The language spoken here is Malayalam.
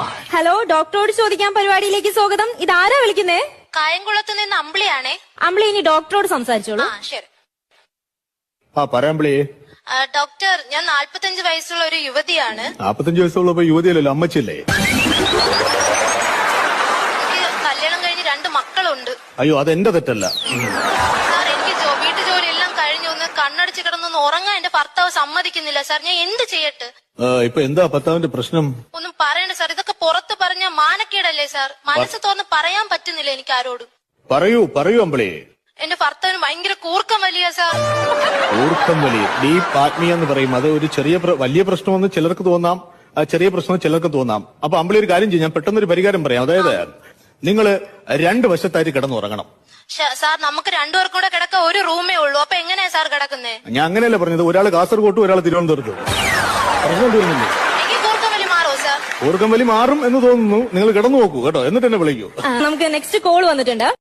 ഹലോ ഡോക്ടറോട് ചോദിക്കാൻ പരിപാടിയിലേക്ക് സ്വാഗതം. ഇത് ആരാ വിളിക്കുന്നേ? കായംകുളത്ത് നിന്ന് അമ്പിളിയാണേ. അമ്പിളി ഇനി ഡോക്ടറോട് സംസാരിച്ചോളൂ. ആ ശരി. ആ ഡോക്ടർ ഞാൻ നാല്പത്തഞ്ച് വയസ്സുള്ള ഒരു യുവതിയാണ്. നാപ്പത്തഞ്ച് വയസ്സുള്ളപ്പോ യുവതിയല്ലല്ലോ അമ്മച്ചല്ലേ എനിക്ക് കല്യാണം കഴിഞ്ഞ് രണ്ട് മക്കളുണ്ട്. അയ്യോ അതെന്റെ തെറ്റല്ല. സാർ എനിക്ക് ജോ- വീട്ടു ജോലി എല്ലാം കഴിഞ്ഞു ഒന്ന് കണ്ണടിച്ച് കിടന്നൊന്ന് ഉറങ്ങാൻ എന്റെ ഭർത്താവ് സമ്മതിക്കുന്നില്ല. സാർ ഞാൻ എന്ത് ചെയ്യട്ടെ? ആ, ഇപ്പൊ എന്താ ഭർത്താവിന്റെ പ്രശ്നം? ഒന്നും പറയണ്ട സാർ. ഇതൊക്കെ പുറത്ത് പറഞ്ഞ മാനക്കേടല്ലേ സാർ? മനസ്സ് തുറന്ന് പറയാൻ പറ്റുന്നില്ല എനിക്ക് ആരോടും. പറയൂ പറയൂ അമ്പിളി. എന്റെ ഭർത്താവിന് ഭയങ്കര കൂർക്കം വലിയ സാർ. ഊർക്കം വലിയ. ഡീപ് ആത്മീയ എന്ന് പറയും. അത് ഒരു ചെറിയ പ്ര- വലിയ പ്രശ്നമെന്ന് ചിലർക്ക് തോന്നാം. ആ ചെറിയ പ്രശ്നം ചിലർക്ക് തോന്നാം. അപ്പൊ അമ്പിളി ഒരു കാര്യം ചെയ്യും. ഞാൻ പെട്ടെന്നൊരു പരിഹാരം പറയാം. അതായത് നിങ്ങൾ രണ്ട് വശത്തായിട്ട് കിടന്നുറങ്ങണം. ശ- സാർ നമുക്ക് രണ്ടുപേർക്കും കൂടെ കിടക്ക ഒരു റൂമേ ഉള്ളൂ. അപ്പൊ എങ്ങനെയാ സാർ കിടക്കുന്നേ? ഞാൻ അങ്ങനെയല്ല പറഞ്ഞത്. ഒരാൾ കാസർഗോട്ടും ഒരാൾ തിരുവനന്തപുരത്തും. പ്രശ്നം തീർന്നില്ലേ എനിക്ക് കൂർക്കം വലി മാറോ സാർ ഊർക്കം വലി മാറും എന്ന് തോന്നുന്നു. നിങ്ങൾ കിടന്നു നോക്കൂ കേട്ടോ. എന്നിട്ട് എന്നെ വിളിക്കൂ. നമുക്ക് നെക്സ്റ്റ് കോൾ വന്നിട്ടുണ്ട്.